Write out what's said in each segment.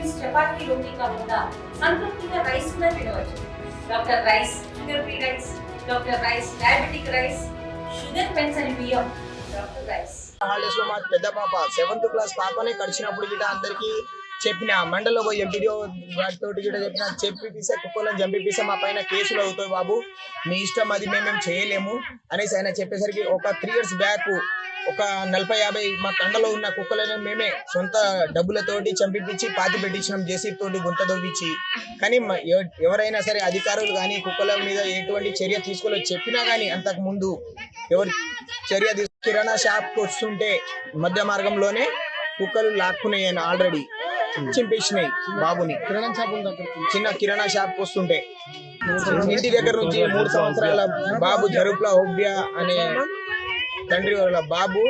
Meals chapati రోటీ కాకుండా సంతృప్తిగా rice కూడా తినవచ్చు. Doctor rice sugar free rice doctor rice diabetic rice sugar పెన్సని బియ్యం డాక్టర్ రైస్. హాలిడేస్లో మా పెద్ద పాప సెవెంత్ క్లాస్ పాపనే కడిచినప్పుడు గిట అందరికి చెప్పిన మండలో పోయి ఎంపీడీఓ తోటి కూడా చెప్పిన చెప్పిపిస్తే కుక్కలను చంపిపిస్తే మా పైన కేసులు అవుతాయి బాబు. మీ ఇష్టం అది మేమేం చేయలేము అనేసి ఆయన చెప్పేసరికి ఒక త్రీ ఇయర్స్ బ్యాక్ ఒక నలభై యాభై మా కండలో ఉన్న కుక్కలను మేమే సొంత డబ్బులతోటి చంపిపించి పాతి పెట్టించినాం జేసీ తోటి గుంత దొవ్వించి. కానీ ఎవరైనా సరే అధికారులు కానీ కుక్కల మీద ఎటువంటి చర్య తీసుకోలేదు చెప్పినా కానీ అంతకు ముందు ఎవరు చర్య తీసుకు కిరాణా షాప్ వస్తుంటే మధ్య మార్గంలోనే కుక్కలు లాక్కున్నాయి ఆల్రెడీ. చింపేసినాయి బాబుని. కిరాణా షాప్ చిన్న కిరాణా షాప్ వస్తుంటే. ఇంటి దగ్గర నుంచి మూడు సంవత్సరాల బాబు జరుపుల హోబ్యా అనే తండ్రి వాళ్ళ బాబు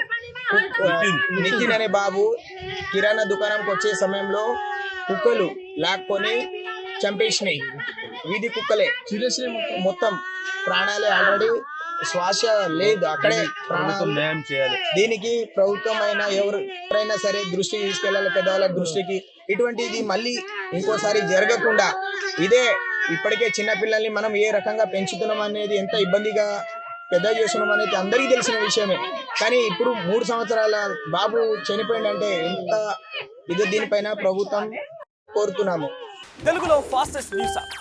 నితిన్ అనే బాబు కిరాణా దుకాణంకి వచ్చే సమయంలో కుక్కలు లాక్కొని చంపేసినాయి. వీధి కుక్కలే. సీరియస్లీ మొత్తం ప్రాణాలే ఆల్రెడీ శ్వాస లేదు అక్కడే ప్రాణాలు. న్యాయం చేయాలి. దీనికి ప్రభుత్వం అయినా ఎవరు ఎవరైనా సరే దృష్టి తీసుకెళ్ళాలి పెద్దవాళ్ళ దృష్టికి. ఇటువంటిది మళ్ళీ ఇంకోసారి జరగకుండా ఇదే ఇప్పటికే చిన్న పిల్లల్ని మనం ఏ రకంగా పెంచుతున్నాం అనేది ఎంత ఇబ్బందిగా పెద్ద చేస్తున్నాం అనేది అందరికీ తెలిసిన విషయమే. కానీ ఇప్పుడు మూడు సంవత్సరాల బాబు చనిపోయిందంటే ఎంత ఇది దీనిపైన ప్రభుత్వం కోరుతున్నాము. తెలుగులో ఫాస్టెస్ట్ న్యూస్